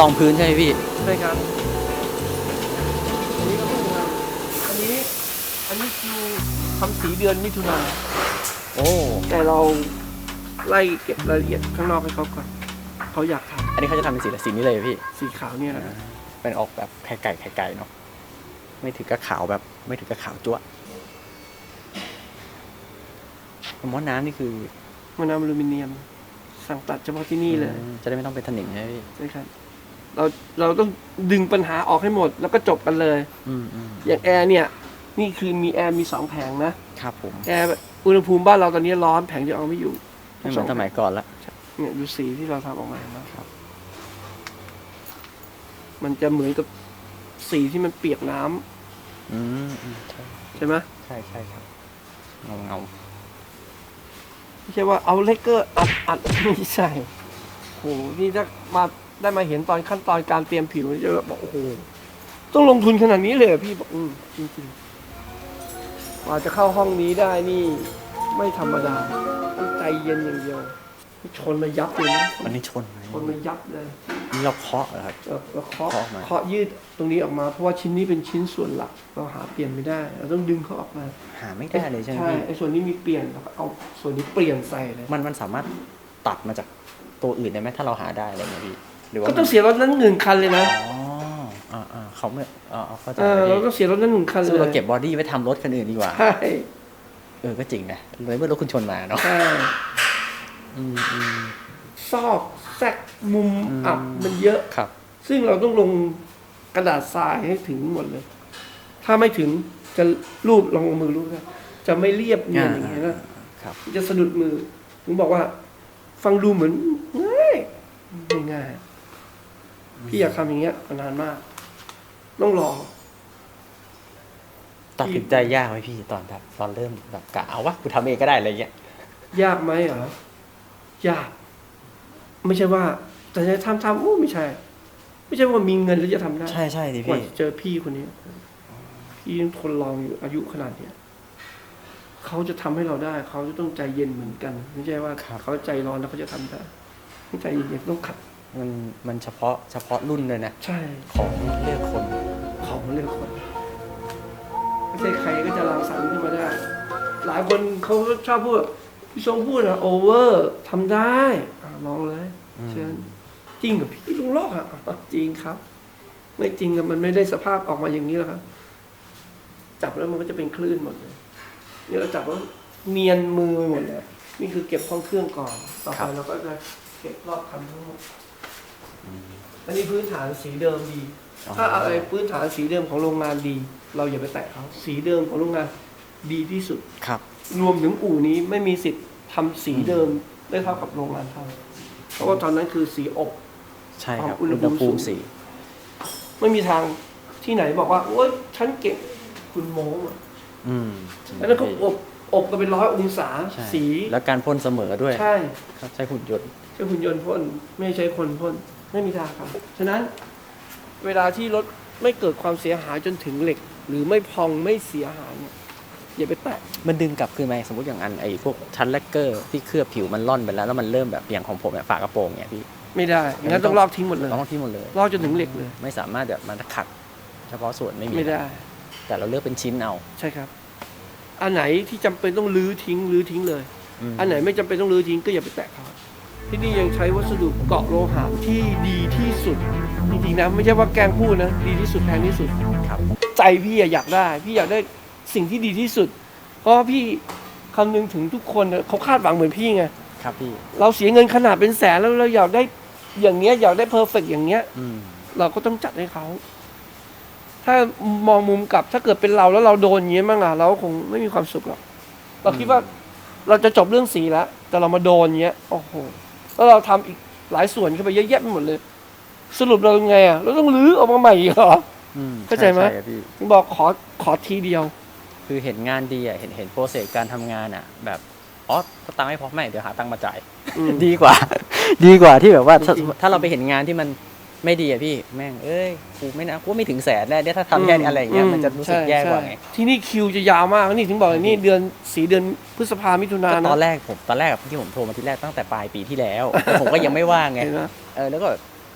รองพื้นใช่ไหมพี่ ใช่ครับ อันนี้ก็เพิ่งทำอันนี้ อันนี้คิวทำสีเดือนมิถุนาโอ้ แต่เราไล่เก็บรายละเอียดข้างนอกให้เขาก่อน เขาอยากทอันนี้เขาจะทำเป็นสีอะไรสีนี้เลยพี่ำสีขาวเนี่ยนะเป็นออกแบบไข่ไก่ไข่ไก่เนาะ ไม่ถึงกับขาวแบบ ไม่ถึงกับขาวจั๊วะหม้อน้ำนี่คือมันน้ำอลูมิเนียม สั่งตัดเฉพาะที่นี่เลย จะได้ไม่ต้องเป็นถนิมใช่ไหมพี่ ใช่ครับ เราเราต้องดึงปัญหาออกให้หมด แล้วก็จบกันเลย อืมอืมอย่างแอร์เนี่ย นี่คือมีแอร์มีสองแผงนะครับผมแอร์อุณหภูมิบ้านเราตอนนี้ร้อนแผงจะเอาไม่อยู่ไม่เหมือนสมัยก่อนละ เนี่ยดูสีที่เราทำออกมาเห็นะครับ มันจะเหมือนกับสีที่มันเปียกน้ำอืมอืมใช่ใช่ไหมใช่ใช่ครับเงาเงาไม่ใช่ว่าเอาเลกเกอร์อัดอัดไม่ใช่ โหนี่ถ้ามาได้มาเห็นตอนขั้นตอนการเตรียมผิวนี่จะแบบบอกโอ้โหต้องลงทุนขนาดนี้เลยเหรอพี่บอกอืมจริงๆกว่าจะเข้าห้องนี้ได้นี่ ไม่ธรรมดาต้องใจเย็นอย่างเดียวชนมายับเลยนะวันนี้ชนไหมชนมายับเลยนี่เราเคาะเหรอครับ เออเราเคาะเคาะมา เคาะยืดตรงนี้ออกมา เพราะว่าชิ้นนี้เป็นชิ้นส่วนหลัก เราหาเปลี่ยนไม่ได้ เราต้องดึงเขาออกมาหาไม่ได้เลยใช่ไหมพี่ไอ้ส่วนนี้มีเปลี่ยนเราก็เอาส่วนนี้เปลี่ยนใส่เลย มันมันสามารถตัดมาจาก ตัวอื่นได้ไหมถ้าเราหาได้อะไรเงี้ยพี่หรือว่าก็ต้องเสียรถนั้นหนึ่งคันเลยนะอ๋ออ่าอ่าเขาไม่อ่าอ่าเข้าใจเออพี่เราต้องเสียรถนั้นหนึ่งคันเลซึ่งยเราเก็บบอดี้ไว้ทำรถคันอื่นดีกว่าใช่เออก็จริงนะเลยเมื่อรถคุณชนมาเนาะใช่อืมอืมซอกแซกมุมอืมอับมันเยอะครับ ซึ่งเราต้องลงกระดาษทรายให้ถึงหมดเลย ถ้าไม่ถึงจะรูปลองเอามือรูปนะจะไม่เรียบเนียนอย่างเงี้ยนะครับจะสะดุดมือถึงบอกว่า ฟังดูเหมือนง่ายไม่ง่าย พี่อยากทำอย่างเงี้ยมานานมาก ต้องรอ ตัดสินใจยากไหมพี่ตอนแบบตอนเริ่มแบบกะเอาวะกูทำเองก็ได้อะไรเงี้ย ยากไหมเหรอยาก ไม่ใช่ว่า แต่จะทำทำโอ้ไม่ใช่ ไม่ใช่ว่ามีเงินแล้วจะทำได้ ใช่ใช่ดิกว่าพี่ จะเจอพี่คนนี้ พี่ยังทนลองอยู่อายุขนาดเนี้ย เขาจะทำให้เราได้ เขาจะต้องใจเย็นเหมือนกัน ไม่ใช่ว่าเขาใจร้อนแล้วเขาจะทำได้ต้องใจเย็นๆต้องขัด มันมันเฉพาะเฉพาะรุ่นเลยนะ ใช่ ของเลือกคน ของเรื่องคน ไม่ใช่ใครก็จะรังสรรค์ขึ้นมาได้ หลายคนเขาชอบพูดพี่ชงพูดนะโอเวอร์ทำได้อะลองเลยอืมเชิญจริงกับพี่ลุงโลกอะอะจริงครับ ไม่จริงอะมันไม่ได้สภาพออกมาอย่างนี้หรอกครับ จับแล้วมันก็จะเป็นคลื่นหมดเลย นี่เราจับแล้วเนียนมือไปหมดเลยนี่คือเก็บห้องเครื่องก่อน ต่อไปเราก็จะเก็บรอบคันทั้งหมดอันนี้พื้นฐานสีเดิมดี ถ้าอะไรพื้นฐานสีเดิมของโรงงานดี เราอย่าไปแตะเขาสีเดิมของโรงงานดีที่สุดครับ รวมถึงอู่นี้ไม่มีสิทธิ์ทำสีเดิมได้เท่ากับโรงงานเขาเพราะว่าตอนนั้นคือสีอบใช่ครับอุอุณณหหภูภูมิมิสูสีงไม่มีทางที่ไหนบอกว่าโอ๊ยฉันเก่งคุณโม้ อะอืมแล้วนั้นเขาอบอบกันเป็นร้อยองศาใช่สีแล้วการพ่นเสมอด้วยใช่ครับใช้หุ่นยนต์ ใช้หุ่นยนต์พ่นไม่ใช้คนพ่นไม่มีทางครับ ฉะนั้นเวลาที่รถไม่เกิดความเสียหายจนถึงเหล็ก หรือไม่พองไม่เสียหายเนี่ยอย่าไปแตะ มันดึงกลับคืนไหมสมมติอย่างอันไอ้พวกชั้นแลกเกอร์ที่เคลือบผิวมันล่อนไปแล้วแล้วมันเริ่มแบบอย่างของผมเนี่ยฝากระโปรงเนี่ยพี่ไม่ได้งั้นต้องลอกทิ้งหมดเลยต้องที่หมดเลย ลอกจนถึงเหล็กเลย ไม่สามารถแบบมันขัด เฉพาะส่วนไม่มีไม่ได้ แต่เราเลือกเป็นชิ้นเอา ใช่ครับ อันไหนที่จำเป็นต้องรื้อทิ้งรื้อทิ้งเลยมอันไหนไม่จำเป็นต้องรื้อทิ้งก็อย่าไปแตะเขาที่นี่ยังใช้วัสดุเกาะโลหะที่ดีที่สุด จริงๆนะไม่ใช่ว่าแกล้งพูดนะ ดีที่สุดแพงที่สุด ครับ ใจพี่อะอยากได้ พี่อยากได้สิ่งที่ดีที่สุด เพราะว่าพี่คำนึงถึงทุกคนอะเขาคาดหวังเหมือนพี่ไง ครับพี่ เราเสียเงินขนาดเป็นแสนแล้วเราอยากได้อย่างเงี้ยอยากได้เพอร์เฟกอย่างเงี้ย อืม เราก็ต้องจัดให้เขา ถ้ามองมุมกลับถ้าเกิดเป็นเราแล้วเราโดนอย่างเงี้ยบ้างอะเราก็คงไม่มีความสุขหรอกเราคิดว่าเราจะจบเรื่องสีแล้วแต่เรามาโดนอย่างเงี้ยโอ้โหแล้วเราทำอีกหลายส่วนเข้าไปเยอะแยะไปหมดเลย สรุปเราไงอะเราต้องรื้อออกมาใหม่อีกเหรออืมเข้าใจไหมครับพี่ถึงบอกขอขอทีเดียว คือเห็นงานดีอะเห็นเห็นโปรเซสการทำงานอะ แบบอ๋อถ้าตังค์ไม่พอไม่เดี๋ยวหาตังค์มาจ่ายอืมดีกว่า ดีกว่าที่แบบว่าถ้าจริงๆถ้าเราไปเห็นงานที่มัน ไม่ดีอะพี่แม่งเอ้ยกูไม่นะกูไม่ถึงแสนแน่เนี่ยถ้าทำแค่นี้อะไรอย่างเงี้ยมันจะรู้สึกใช่แย่กว่าใช่ไง ที่นี่คิวจะยาวมากนี่ถึงบอกเลยนี่เดือนสีเดือนพฤษภามิถุนาก็นะตอนแรกผมตอนแรกอะที่ผมโทรมาทีแรกตั้งแต่ปลายปีที่แล้วแต่ผมก็ยังไม่ว่างไงเห็นไหม เออแล้วก็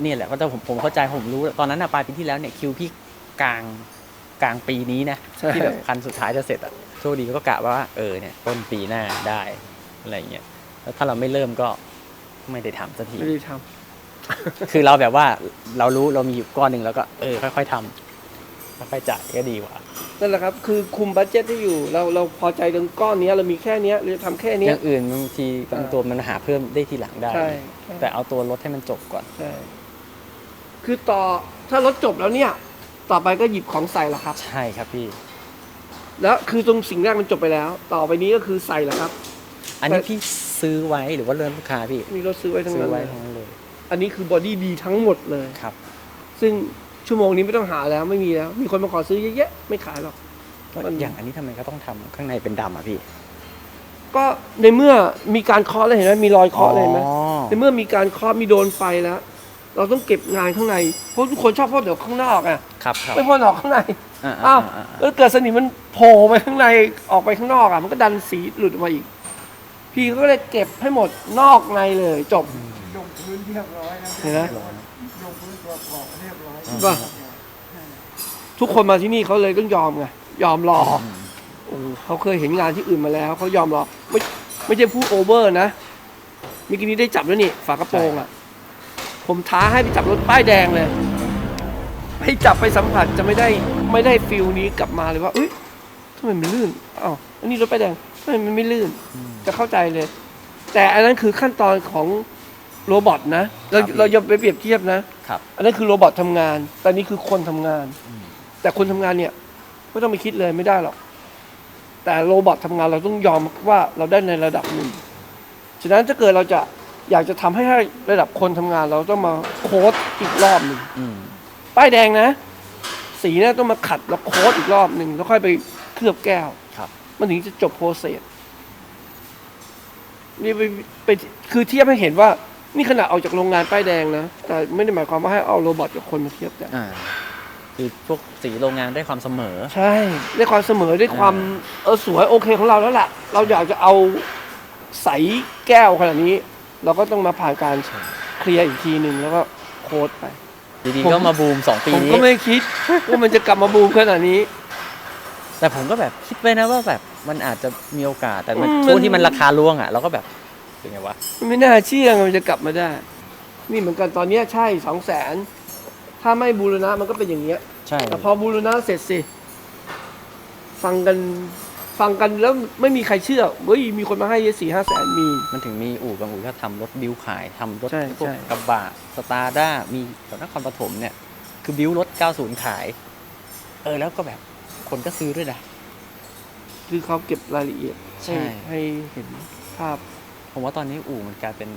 เนี่ยแหละก็จะผมผมเข้าใจผมรู้ตอนนั้นอะปลายปีที่แล้วเนี่ยคิวพี่กลางกลางปีนี้นะใช่ที่แบบคันสุดท้ายจะเสร็จอะโชคดีก็กะว่าเออเนี่ยต้นปีหน้าได้อะไรเงี้ยแล้วถ้าเราไม่เริ่มก็ไม่ได้ทำสักทีไม่ได้ท คือเราแบบว่าเรารู้เรามีอยู่ก้อนหนึ่งแล้วก็เออค่อย ๆทำค่อยๆจ่ายก็ดีกว่าำนั่นแหละครับ คือคุมบัตเจ็ตที่อยู่ เราเราพอใจตรงก้อนเนี้ยเรามีแค่เนี้ยเราจะทำแค่อเนี้ยย่างอื่นบางทีบางตัวมันหาเพิ่มได้ทีหลังได้ ใช่แต่เอาตัวรถให้มันจบก่อน ใช่คือต่อถ้ารถจบแล้วเนี่ย ต่อไปก็หยิบของใส่ละครับ ใช่ครับพี่ แล้วคือตรงสิ่งแรกมันจบไปแล้ว ต่อไปนี้ก็คือใส่ละครับ อันนี้พี่ซื้อไว้หรือว่าเริ่มลูกค้าพี่ มีรถซื้อไว้ทั้งซื้อนั้นไว้เลยทั้งนั้นเลย อันนี้คือบอดี้ดีทั้งหมดเลย ครับ ซึ่งชั่วโมงนี้ไม่ต้องหาแล้วไม่มีแล้ว มีคนมาขอซื้อเยอะแยะไม่ขายหรอก มัน อย่างอันนี้ทำไมก็ต้องทำข้างในเป็นดำอะพี่ก็ในเมื่อมีการเคาะแล้วเห็นไหมมีรอยเคาะเลยเห็นไหม อ๋อในเมื่อมีการเคาะมีโดนไฟแล้ว เราต้องเก็บงานข้างใน เพราะทุกคนชอบพ่นเดี๋ยวข้างนอกอะครับครับไม่พ่นออกข้างในอ่าอ้าวอ่าอ่าแล้วเกิดสนิมมันโผล่ไปข้างในออกไปข้างนอกอะมันก็ดันสีหลุดออกมาอีก พี่ก็เลยเก็บให้หมดนอกในเลย จบยก พื้นเรียบร้อยนะเห็นไหม ยกพื้นตัวกรอบเรียบร้อยป่ะ ทุกคนมาที่นี่เขาเลยต้องยอมไงยอมรอโอ้โหเขาเคยเห็นงานที่อื่นมาแล้วเขายอมรอไม่ไม่ใช่พูดโอเวอร์นะเมื่อกี้นี้ได้จับแล้วนี่ฝากระโปรงอะ ผมท้าให้ไปจับรถป้ายแดงเลยให้จับไปสัมผัสจะไม่ได้ไม่ได้ฟิลนี้กลับมาเลยว่าเอ้ยทำไมมันลื่นอ้าวอันนี้รถป้ายแดงทำไมมันไม่ลื่น จะเข้าใจเลย แต่อันนั้นคือขั้นตอนของ โรบอทนะ เราครับเราอย่าไปเปรียบเทียบนะ ครับ อันนั้นคือโรบอททำงาน แต่นี่คือคนทำงานแต่คนทำงานเนี่ยไม่ต้องไปคิดเลยไม่ได้หรอก แต่โรบอททำงานเราต้องยอมว่าเราได้ในระดับหนึ่ง ฉะนั้นถ้าเกิดเราจะอยากจะทำให้ได้ระดับคนทำงาน เราต้องมาโค้ดอีกรอบหนึ่ง อืม ป้ายแดงนะ สีเนี่ยต้องมาขัดแล้วโค้ดอีกรอบหนึ่งแล้วค่อยไปเคลือบแก้วครับ มันถึงจะจบโปรเซสนี่ไปไปคือเทียบให้เห็นว่า นี่ขนาดออกจากโรงงานป้ายแดงนะ แต่ไม่ได้หมายความว่าให้เอาโรบอทกับคนมาเทียบกัน อ่าคือพวกสีโรงงานได้ความเสมอ ใช่ได้ความเสมอได้ความเออสวยโอเคของเราแล้วล่ะ เราอยากจะเอาใสแก้วขนาดนี้ เราก็ต้องมาผ่านการเคลียร์อีกทีหนึ่งแล้วก็โค้ดไป ดีผมๆก็มาบูมสองปีผมนี้ ก็ไม่คิดว่ามันจะกลับมาบูมขนาดนี้ แต่ผมก็แบบคิดไว้นะว่าแบบมันอาจจะมีโอกาสแต่มันอืมช่วงมัน ที่มันราคาล่วงอะเราก็แบบ เป็นไงวะ ไม่น่าเชื่อไงมันจะกลับมาได้ นี่เหมือนกันตอนเนี้ยใช่สองแสนถ้าไม่บูรณะมันก็เป็นอย่างเงี้ย ใช่แต่พอบูรณะเสร็จสิ ฟังกันฟังกันแล้วไม่มีใครเชื่อเฮ้ยมีคนมาให้สี่ห้าแสนมี มันถึงมีอู่บางอู่ก็ทำรถบิวขายทำรถใช่พวกใช่ กระบะสตาร์ด้ามีแถวนครปฐมเนี่ย คือบิวรถ 90 ขาย เออแล้วก็แบบคนก็ซื้อด้วยนะ คือเขาเก็บรายละเอียดใช่ให้ให้เห็นภาพ ผมว่าตอนนี้อู่มันกลายเป็น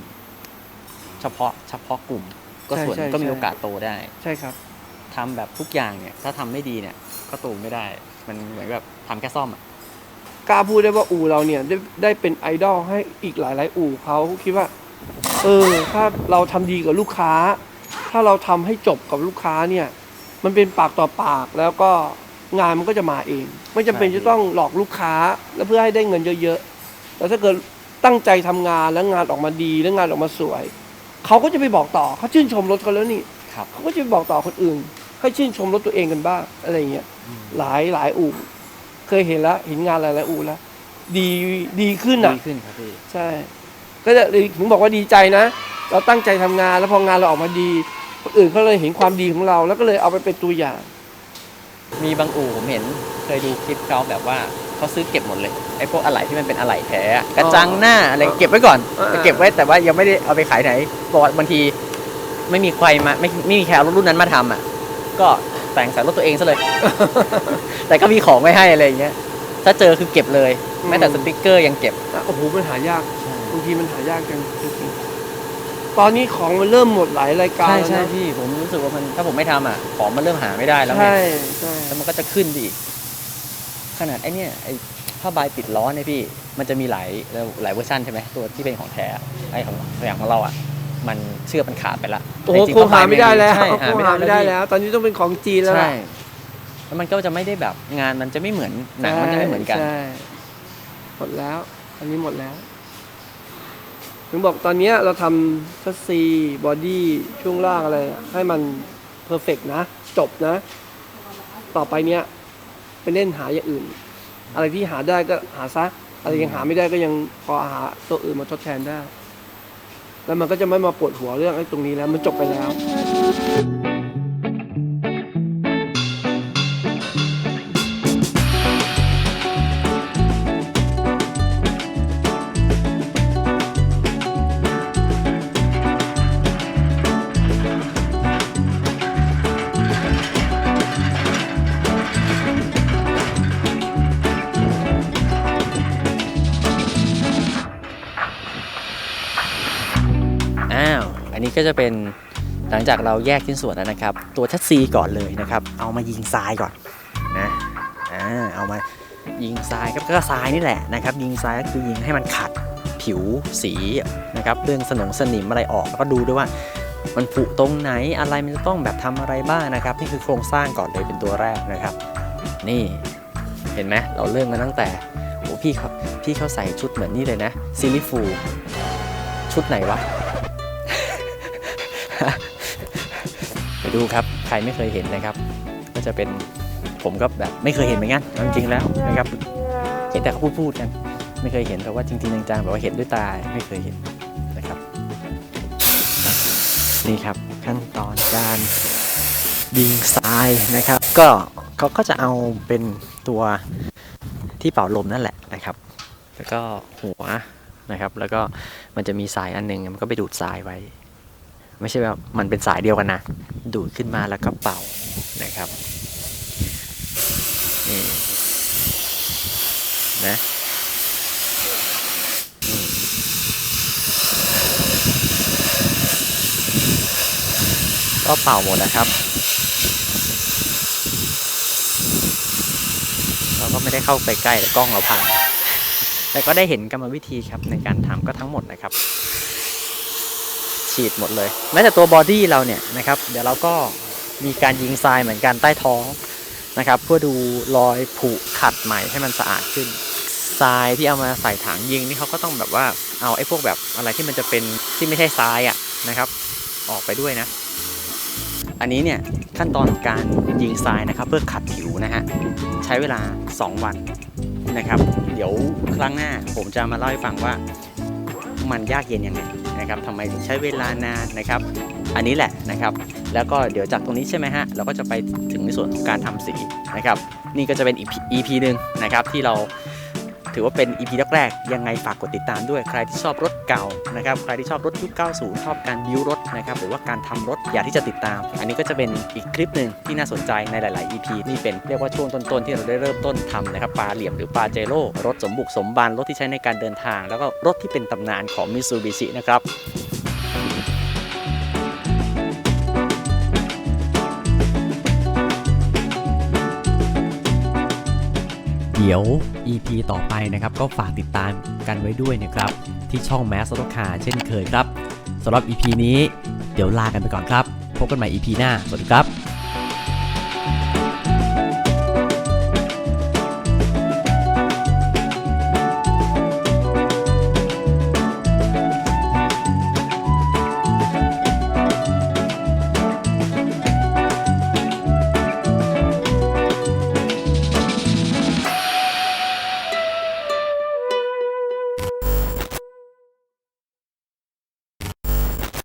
เฉพาะเฉพาะกลุ่ม ก็ใช่ส่วนใช่ก็มีใช่โอกาสโตได้ใช่ครับ ทำแบบทุกอย่างเนี่ย ถ้าทำไม่ดีเนี่ย ก็โตไม่ได้ มันเหมือนแบบทำแค่ซ่อมอะกล้าพูดได้ว่าอู่เราเนี่ยได้ได้เป็นไอดอลให้อีกหลาย ๆ อู่เขาคิดว่า เออ ถ้าเราทำดีกับลูกค้า ถ้าเราทำให้จบกับลูกค้าเนี่ย มันเป็นปากต่อปากแล้วก็งานมันก็จะมาเอง ไม่จำเป็นใช่จะต้องหลอกลูกค้า แล้วเพื่อให้ได้เงินเยอะ ๆ แต่ถ้าเกิด ตั้งใจทำงานแล้วงานออกมาดีแล้วงานออกมาสวย เขาก็จะไปบอกต่อเขาชื่นชมรถเขาแล้วนี่ครับเขาก็จะไปบอกต่อคนอื่น ให้ชื่นชมรถตัวเองกันบ้างอะไรอย่างเงี้ยหลายหลายอู่เคยเห็นแล้วเห็นงานหลายหลายอู่แล้วดีดีขึ้นอะดีขึ้นครับพี่ใช่ ก็จะถึงบอกว่าดีใจนะ เราตั้งใจทำงานแล้วพองานเราออกมาดีคนอื่นเขาเลยเห็นความดีของเรา แล้วก็เลยเอาไปเป็นตัวอย่าง มีบางอู่ผมเห็นเคยดูคลิปเขาแบบว่า เขาซื้อเก็บหมดเลยไอ้พวกอะไหล่ที่มันเป็นอะไหล่แท้อะกระจังหน้าอะไรเก็บไว้ก่อนอ่าแต่เก็บไว้แต่ว่ายังไม่ได้เอาไปขายไหนบอกว่าบางทีไม่มีใครมาไม่ไม่มีใครเอารถรุ่นนั้นมาทำอะ ก็แต่งใส่รถตัวเองซะเลย แต่ก็มีของไว้ให้อะไรอย่างเงี้ยถ้าเจอคือเก็บเลยแม้แต่สติกเกอร์ยังเก็บ อะโอ้โหมันหายากบางทีมันหายากจังจริงๆตอนนี้ของมันเริ่มหมดหลายรายการใช่แล้วใช่นะพี่ผมรู้สึกว่ามันถ้าผมไม่ทำอะของมันเริ่มหาไม่ได้แล้วไงใช่ใช่แล้วมันก็จะขึ้นไปอีก ขนาดไอ้เนี่ยไอ้ผ้าใบปิดล้อเนี่ยพี่ มันจะมีหลายหลายเวอร์ชันใช่ไหมตัวที่เป็นของแท้ไอ้ของอย่างของเราอะมันเชือกมันขาดไปละโอ้โหแต่จริคงหาไม่ได้แล้วใช่คงหาไม่ได้แล้ว ตอนนี้ต้องเป็นของจีนแล้วใช่ล่ะแล้วมันก็จะไม่ได้แบบงานมันจะไม่เหมือนหนังมันจะไม่เหมือนกันใช่หมดแล้ว อันนี้หมดแล้วถึงบอกตอนเนี้ยเราทำชัสซีบอดี้ช่วงล่างอะไรอะให้มันเพอร์เฟกนะ จบนะ ต่อไปเนี้ย ไปเล่นหาอย่างอื่น อะไรที่หาได้ก็หาซะอะไรยังหาไม่ได้ก็ยังพอหาตัวอื่นมาทดแทนได้ แล้วมันก็จะไม่มาปวดหัวเรื่องไอ้ตรงนี้แล้วมันจบไปแล้วอ้าว ก็จะเป็นหลังจากเราแยกชิ้นส่วนแล้วนะครับ ตัวชัดซีก่อนเลยนะครับ เอามายิงทรายก่อนนะอ่าเอามายิงทรายครับก็ทรายนี่แหละนะครับ ยิงทรายก็คือยิงให้มันขัดผิวสีนะครับเรื่องสนงสนิมอะไรออกแล้วก็ดูด้วยว่ามันผุตรงไหนอะไรมันจะต้องแบบทำอะไรบ้างนะครับ นี่คือโครงสร้างก่อนเลยเป็นตัวแรกนะครับ นี่เห็นไหมเราเริ่มกันตั้งแต่โอ้พี่เขาพี่เขาใส่ชุดเหมือนนี่เลยนะซิลิฟู ชุดไหนวะ ไปดูครับใครไม่เคยเห็นนะครับ ก็จะเป็นผมก็แบบไม่เคยเห็นเหมือนกันจริงๆแล้วนะครับเห็นแต่เขาพูดพูดๆกัน ไม่เคยเห็นแต่ว่าจริงๆจังๆแบบว่าเห็นด้วยตาไม่เคยเห็นนะครับ นี่ครับขั้นตอนการยิงทรายนะครับ ก็เขาก็จะเอาเป็นตัวที่เป่าลมนั่นแหละนะครับ แล้วก็หัวนะครับ แล้วก็มันจะมีสายอันหนึ่งมันก็ไปดูดทรายไว้ ไม่ใช่ว่ามันเป็นสายเดียวกันนะ ดูดขึ้นมาแล้วก็เป่านะครับนี่นะก็เป่าหมดนะครับ เราก็ไม่ได้เข้าไปใกล้แต่กล้องเราพังแต่ก็ได้เห็นกรรมวิธีครับในการทำก็ทั้งหมดนะครับ ฉีดหมดเลยแม้แต่ตัวบอดี้เราเนี่ยนะครับเดี๋ยวเราก็มีการยิงทรายเหมือนกันใต้ท้องนะครับเพื่อดูรอยผุขัดใหม่ให้มันสะอาดขึ้นทรายที่เอามาใส่ถังยิงนี่เขาก็ต้องแบบว่าเอาไอ้พวกแบบอะไรที่มันจะเป็นที่ไม่ใช่ทรายอะนะครับออกไปด้วยนะ อันนี้เนี่ยขั้นตอนของการยิงทรายนะครับ เพื่อขัดผิวนะฮะใช้เวลา 2 วันนะครับ เดี๋ยวครั้งหน้าผมจะมาเล่าให้ฟังว่ามันยากเย็นยังไง นะครับทำไมถึงใช้เวลานานนะครับ อันนี้แหละนะครับ แล้วก็เดี๋ยวจากตรงนี้ใช่ไหมฮะเราก็จะไปถึงในส่วนของการทำสีนะครับ นี่ก็จะเป็น EP EP หนึ่งนะครับที่เรา ถือว่าเป็น EP แรกๆยังไงฝากกดติดตามด้วยใครที่ชอบรถเก่านะครับใครที่ชอบรถยุค 90 ชอบการบิวรถนะครับหรือว่าการทำรถอยากที่จะติดตาม อันนี้ก็จะเป็นอีกคลิปหนึ่งที่น่าสนใจในหลาย ๆ EP นี่เป็นเรียกว่าช่วงต้น ๆ ที่เราได้เริ่มต้นทำนะครับปลาเหลี่ยมหรือปลาเจโร่รถสมบุกสมบันรถที่ใช้ในการเดินทาง แล้วก็รถที่เป็นตำนานของมิซูบิชินะครับ เดี๋ยว EP ต่อไปนะครับ ก็ฝากติดตามกันไว้ด้วยนะครับ ที่ช่อง m a s รถคาเช่นเคยครับสำหรับ EP นี้ เดี๋ยวลากันไปก่อนครับ พบกันใหม่ EP หน้า สวัสดีครับ